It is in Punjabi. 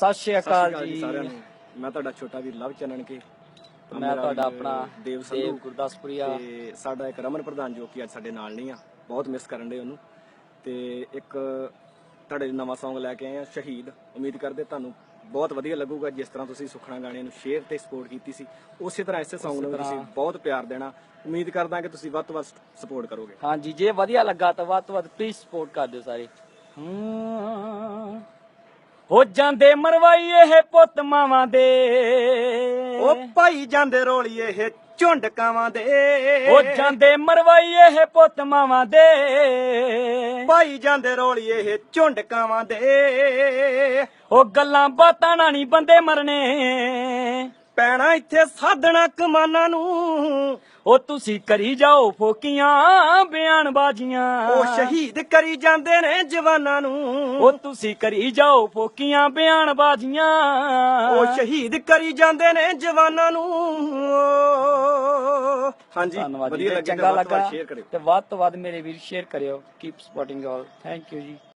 ਸਤਿ ਸ਼੍ਰੀ ਅਕਾਲ ਜੀ ਸਾਰਿਆਂ ਨੂੰ। ਮੈਂ ਤੁਹਾਡਾ ਛੋਟਾ ਵੀਰ ਲਵ ਚੰਨਣ ਕੇ। ਮੈਂ ਤੁਹਾਡਾ ਆਪਣਾ ਦੇਵ ਸੰਧੂ। ਗੁਰਦਾਸਪੁਰੀਆ। ਤੇ ਸਾਡਾ ਇੱਕ ਰਮਨ ਪ੍ਰਧਾਨ ਜੋ ਕਿ ਅੱਜ ਸਾਡੇ ਨਾਲ ਨਹੀਂ ਆ ਬਹੁਤ ਮਿਸ ਕਰਨ ਦੇ ਉਹਨੂੰ। ਤੇ ਇੱਕ ਤੁਹਾਡੇ ਲਈ ਨਵਾਂ Song ਲੈ ਕੇ ਆਏ ਆ ਸ਼ਹੀਦ। ਉਮੀਦ ਕਰਦੇ ਤੁਹਾਨੂੰ ਬਹੁਤ ਵਧੀਆ ਲੱਗੂਗਾ ਜਿਸ ਤਰ੍ਹਾਂ ਤੁਸੀਂ ਸੁਖਣਾ ਗਾਣੇ ਨੂੰ ਸ਼ੇਅਰ ਤੇ ਸਪੋਰਟ ਕੀਤੀ ਸੀ। ਉਸੇ ਤਰ੍ਹਾਂ ਇਸੇ Song ਨੂੰ ਤੁਸੀਂ ਬਹੁਤ ਪਿਆਰ ਦੇਣਾ। ਉਮੀਦ ਕਰਦਾ ਕਿ ਤੁਸੀਂ ਵੱਧ ਤੋਂ ਵੱਧ ਸਪੋਰਟ ਕਰੋਗੇ। ਹਾਂਜੀ ਜੇ ਵਧੀਆ ਲੱਗਾ ਤਾਂ ਵੱਧ ਤੋਂ ਵੱਧ ਪਲੀਜ਼ ਸਪੋਰਟ ਕਰ ਦਿਓ ਸਾਰੇ। ਹਾਂ। ਹੋ ਜਾਂਦੇ ਮਰਵਾਈ ਇਹ ਪੁੱਤ ਮਾਵਾਂ ਦੇ। ਉਹ ਭਾਈ ਜਾਂਦੇ ਰੋਲੀਏ ਇਹ ਝੁੰਡ ਕਾਵਾਂ ਦੇ। ਹੋ ਜਾਂਦੇ ਮਰਵਾਈ ਇਹ ਪੁੱਤ ਮਾਵਾਂ ਦੇ। ਭਾਈ ਜਾਂਦੇ ਰੋਲੀਏ ਇਹ ਝੁੰਡ ਕਾਵਾਂ ਦੇ। ਉਹ ਗੱਲਾਂ ਬਾਤਾਂ ਨਾਲ ਨਹੀਂ ਬੰਦੇ ਮਰਨੇ। ਪੈਣਾ ਇੱਥੇ ਸਾਧਣਾ ਕਮਾਨਾਂ ਨੂੰ। ਉਹ ਤੁਸੀਂ ਕਰੀ ਜਾਓ ਫੋਕੀਆਂ ਬਿਆਨਬਾਜ਼ੀਆਂ। ਉਹ ਸ਼ਹੀਦ ਕਰੀ ਜਾਂਦੇ ਨੇ ਜਵਾਨਾਂ ਨੂੰ। ਉਹ ਤੁਸੀਂ ਕਰੀ ਜਾਓ ਫੋਕੀਆਂ ਬਿਆਨਬਾਜ਼ੀਆਂ। ਉਹ ਸ਼ਹੀਦ ਕਰੀ ਜਾਂਦੇ ਨੇ ਜਵਾਨਾਂ ਨੂੰ। ਹਾਂਜੀ ਵਧੀਆ ਤੇ ਲੱਗੇ ਚੰਗਾ ਲੱਗਾ। ਤੇ ਵੱਧ ਤੋਂ ਵੱਧ ਮੇਰੇ ਵੀਰ ਸ਼ੇਅਰ ਕਰਿਓ। Keep supporting all thank you ਜੀ।